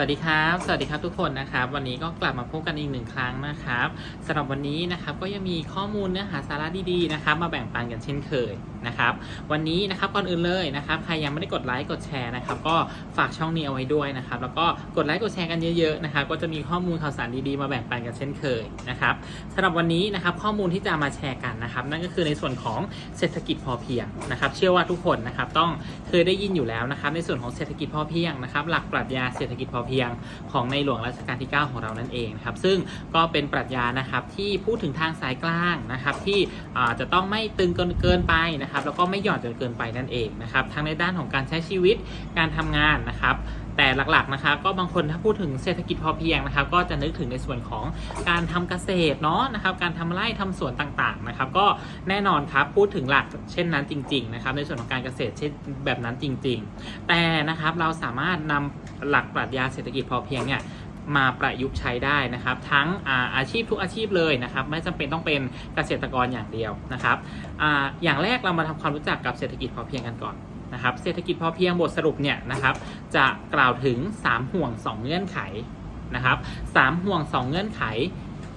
วัสดีครับ สวัสดีครับทุกคนนะครับ วันนี้ก็กลับมาพบกันอีกหนึ่งครั้งนะครับสำหรับวันนี้นะครับก็ยังมีข้อมูลเนื้อหาสาระดีๆนะครับ มาแบ่งปันกันเช่นเคยนะครับวันนี้นะครับก่อนอื่นเลยนะครับใครยังไม่ได้กดไลค์กดแชร์นะครับก็ฝากช่องนี้เอาไว้ด้วยนะครับแล้วก็กดไลค์กดแชร์กันเยอะๆนะครับก็จะมีข้อมูลข่าวสารดีๆมาแบ่งปันกันเช่นเคยนะครับสำหรับวันนี้นะครับข้อมูลที่จะมาแชร์กันนะครับนั่นก็คือในส่วนของเศรษฐกิจพอเพียงนะครับเชื่อว่าทุกคนนะครับต้องเคยได้ยินอยู่แล้วนะครับในส่วนของเศรษฐกิจพอเพียงนะครับหลักปรัชญาเศรษฐกิจพอเพียงของในหลวงรัชกาลที่ 9 ของเรานั่นเองครับซึ่งก็เป็นปรัชญานะครับที่พูดถึงทางสายกลางนะครับที่จะต้องไม่ตึงเกินเกินไปนะครับแล้วก็ไม่หย่อนจนเกินไปนั่นเองนะครับทั้งในด้านของการใช้ชีวิตการทำงานนะครับแต่หลักๆนะครับก็บางคนถ้าพูดถึงเศรษฐกิจพอเพียงนะครับก็จะนึกถึงในส่วนของการทำเกษตรเนาะนะครับการทำไร่ทำสวนต่างๆนะครับก็แน่นอนครับพูดถึงหลักเช่นนั้นจริงๆนะครับในส่วนของการเกษตรเช่นแบบนั้นจริง ๆ แต่นะครับเราสามารถนำหลักปรัชญาเศรษฐกิจพอเพียงเนี่ย มาประยุกต์ใช้ได้นะครับ ทั้งอาอาชีพทุกอาชีพเลยนะครับ ไม่จำเป็นต้องเป็นเกษตรกรอย่างเดียวนะครับออย่างแรกเรามาทำความรู้จักกับเศรษฐกิจพอเพียงกันก่อนนะครับ เศรษฐกิจพอเพียงบทสรุปเนี่ยนะครับ จะกล่าวถึง 3 ห่วง 2 เงื่อนไขนะครับสามห่วง 2 เงื่อนไข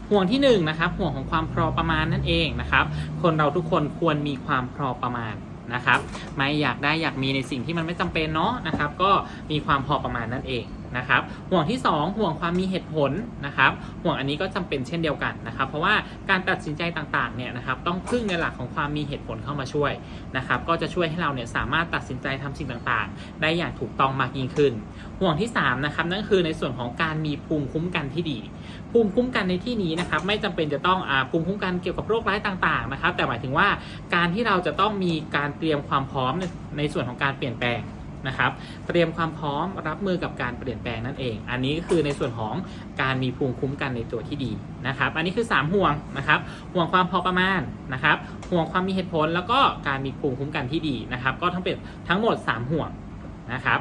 ห่วงที่1นงนะครับห่วงของความพอประมาณนั่นเองนะครับ คนเราทุกคนควรมีความพอประมาณนะครับ ไม่อยากได้อยากมีในสิ่งที่มันไม่จำเป็นเนาะนะครับ ก็มีความพอประมาณนั่นเอง นะครับ ห่วงที่ 2 ห่วงความมีเหตุผลนะครับ ห่วงอันนี้ก็จำเป็นเช่นเดียวกันนะครับ เพราะว่าการตัดสินใจต่างๆเนี่ยนะครับต้องพึ่งในหลักของความมีเหตุผลเข้ามาช่วยนะครับ ก็จะช่วยให้เราเนี่ยสามารถตัดสินใจทำสิ่งต่างๆ ได้อย่างถูกต้องมากยิ่งขึ้น ห่วงที่3นะครับนั่นคือในส่วนของการมีภูมิคุ้มกันที่ดี ภูมิคุ้มกันในที่นี้นะครับไม่จำเป็นจะต้องอาภูมิคุ้มกันเกี่ยวกับโรคร้ายต่างๆนะครับ แต่หมายถึงว่าการที่เราจะต้องมีการเตรียมความพร้อมในส่วนของการเปลี่ยนแปลง นะครับ เตรียมความพร้อมรับมือกับการเปลี่ยนแปลงนั่นเอง อันนี้ก็คือในส่วนของการมีภูมิคุ้มกันในตัวที่ดีนะครับ อันนี้คือ 3 ห่วงนะครับ ห่วงความพอประมาณนะครับ ห่วงความมีเหตุผล แล้วก็การมีภูมิคุ้มกันที่ดีนะครับ ก็ทั้งเป็นทั้งหมด 3 ห่วงนะครับ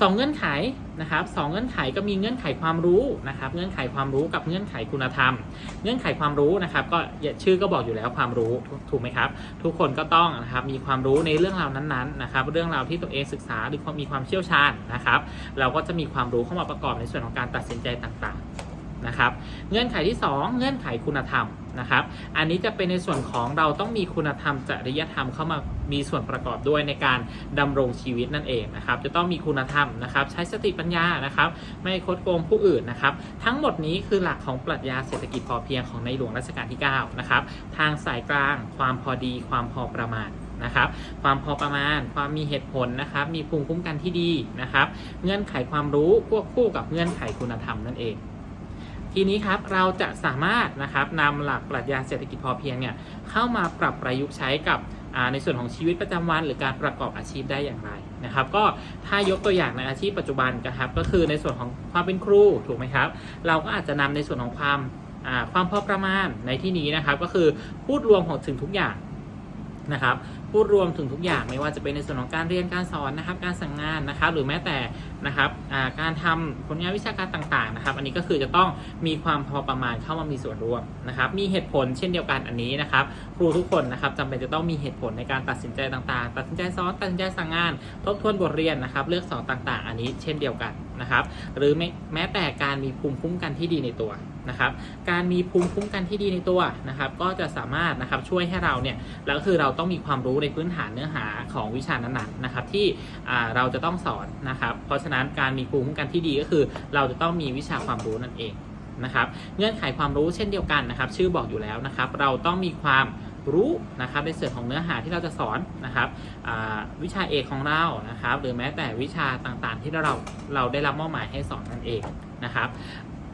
สองเงื่อนไขนะครับสองเงื่อนไขก็มีเงื่อนไขความรู้นะครับ เงื่อนไขความรู้กับเงื่อนไขคุณธรรม เงื่อนไขความรู้นะครับ ก็ชื่อก็บอกอยู่แล้วความรู้ถูกไหมครับ ทุกคนก็ต้องนะครับมีความรู้ในเรื่องราวนั้นๆนะครับ เรื่องราวที่ตัวเองศึกษาหรือความมีความเชี่ยวชาญนะครับ เราก็จะมีความรู้เข้ามาประกอบในส่วนของการตัดสินใจต่างๆ นะครับ เงื่อนไขที่ 2 เงื่อนไขคุณธรรมนะครับ อันนี้จะเป็นในส่วนของเราต้องมีคุณธรรมจริยธรรมเข้ามามีส่วนประกอบด้วยในการดำรงชีวิตนั่นเองนะครับ จะต้องมีคุณธรรมนะครับ ใช้สติปัญญานะครับ ไม่คดโกงผู้อื่นนะครับ ทั้งหมดนี้คือหลักของปรัชญาเศรษฐกิจพอเพียงของในหลวงรัชกาลที่9นะครับ ทางสายกลาง ความพอดี ความพอประมาณนะครับความพอประมาณ ความมีเหตุผลนะครับ มีภูมิคุ้มกันที่ดีนะครับ เงื่อนไขความรู้ควบคู่กับเงื่อนไขคุณธรรมนั่นเอง ทีนี้ครับเราจะสามารถนะครับนำหลักปรัชญาเศรษฐกิจพอเพียงเนี่ยเข้ามาปรับประยุกต์ใช้กับในส่วนของชีวิตประจำวัน หรือการประกอบอาชีพได้อย่างไรนะครับ ก็ถ้ายกตัวอย่างในอาชีพปัจจุบันนะครับก็คือในส่วนของความเป็นครูถูกไหมครับ เราก็อาจจะนำในส่วนของความความพอประมาณในที่นี้นะครับ ก็คือพูดรวมของถึงทุกอย่างนะครับ พูดรวมถึงทุกอย่างไม่ว่าจะเป็นในส่วนของการเรียนการสอนนะครับ การสั่งงานนะครับหรือแม้แต่นะครับการทำผลงานวิชาการต่างๆนะครับ อันนี้ก็คือจะต้องมีความพอประมาณเข้ามามีส่วนร่วมนะครับ มีเหตุผลเช่นเดียวกันอันนี้นะครับ ครูทุกคนนะครับจำเป็นจะต้องมีเหตุผลในการตัดสินใจต่างๆ ตัดสินใจสอนตัดสินใจสั่งงาน ทบทวนบทเรียนนะครับ เลือกสอนต่างๆ อันนี้เช่นเดียวกัน นะครับ หรือแม้แต่การมีภูมิคุ้มกันที่ดีในตัวนะครับ การมีภูมิคุ้มกันที่ดีในตัวนะครับ ก็จะสามารถนะครับช่วยให้เราเนี่ยแล้วก็คือเราต้องมีความรู้ในพื้นฐานเนื้อหาของวิชานั้นๆนะครับ ที่เราจะต้องสอนนะครับ เพราะฉะนั้นการมีภูมิคุ้มกันที่ดีก็คือ เราจะต้องมีวิชาความรู้นั่นเองนะครับ เงื่อนไขความรู้เช่นเดียวกันนะครับ ชื่อบอกอยู่แล้วนะครับ เราต้องมีความ รู้นะครับในส่วนของเนื้อหาที่เราจะสอนนะครับวิชาเอกของเรานะครับ หรือแม้แต่วิชาต่างๆ ที่เราเราได้รับมอบหมายให้สอนนั่นเองนะครับ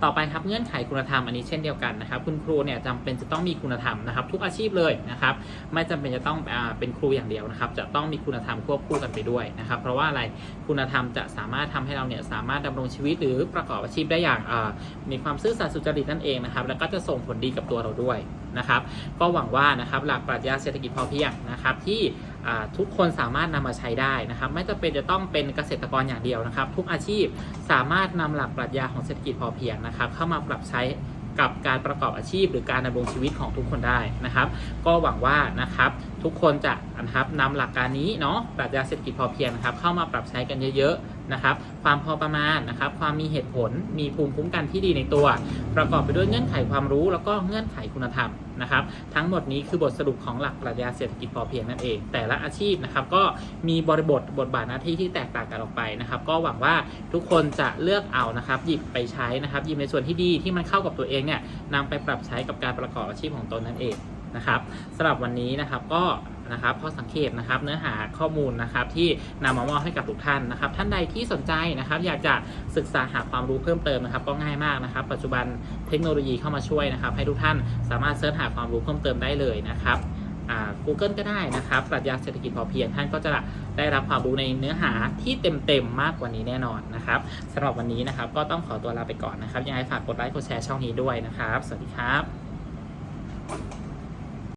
ต่อไปครับเงื่อนไขคุณธรรมอันนี้เช่นเดียวกันนะครับ คุณครูเนี่ยจำเป็นจะต้องมีคุณธรรมนะครับ ทุกอาชีพเลยนะครับไม่จำเป็นจะต้องอเป็นครูอย่างเดียวนะครับ จะต้องมีคุณธรรมควบคู่กันไปด้วยนะครับ เพราะว่าอะไรคุณธรรมจะสามารถทำให้เราเนี่ยสามารถดำรงชีวิตหรือประกอบอาชีพได้อย่างมีความซื่อสัตย์สุจริตนั่นเองนะครับแล้วก็จะส่งผลดีกับตัวเราด้วยนะครับ ก็หวังว่านะครับหลักปรัชญาเศรษฐกิจพอเพียงนะครับที่ ทุกคนสามารถนำมาใช้ได้นะครับ ไม่จำเป็นจะต้องเป็นเกษตรกรอย่างเดียวนะครับ ทุกอาชีพสามารถนำหลักปรัชญาของเศรษฐกิจพอเพียงนะครับ เข้ามาปรับใช้กับการประกอบอาชีพ หรือการดำรงชีวิตของทุกคนได้นะครับ ก็หวังว่านะครับ ทุกคนจะนะครับนำหลักการนี้เนาะปรัชญาเศรษฐกิจพอเพียงนะครับเข้ามาปรับใช้กันเยอะๆนะครับความพอประมาณนะครับความมีเหตุผลมีภูมิคุ้มกันที่ดีในตัว ประกอบไปด้วยเงื่อนไขความรู้ แล้วก็เงื่อนไขคุณธรรมนะครับทั้งหมดนี้คือบทสรุปของหลักปรัชญาเศรษฐกิจพอเพียงนั่นเอง แต่ละอาชีพนะครับก็มีบริบทบทบาทหน้าที่ที่แตกต่างกันออกไปนะครับก็หวังว่าทุกคนจะเลือกเอานะครับหยิบไปใช้นะครับหยิบในส่วนที่ดีที่มันเข้ากับตัวเองเนี่ยนำไปปรับใช้กับการประกอบอาชีพของตนนั่นเอง นะครับสำหรับวันนี้นะครับก็นะครับพอสังเกตนะครับเนื้อหาข้อมูลนะครับที่นำมามอบให้กับทุกท่านนะครับ ท่านใดที่สนใจนะครับ อยากจะศึกษาหาความรู้เพิ่มเติมนะครับ ก็ง่ายมากนะครับ ปัจจุบันเทคโนโลยีเข้ามาช่วยนะครับ ให้ทุกท่านสามารถเสิร์ชหาความรู้เพิ่มเติมได้เลยนะครับอ่า Google ก็ได้นะครับปรัชญาเศรษฐกิจพอเพียงท่านก็จะได้รับความรู้ในเนื้อหาที่เต็มๆมากกว่านี้แน่นอนนะครับสำหรับวันนี้นะครับก็ต้องขอตัวลาไปก่อนนะครับยังไงฝากกดไลค์กดแชร์ช่องนี้ด้วยนะครับ สวัสดีครับ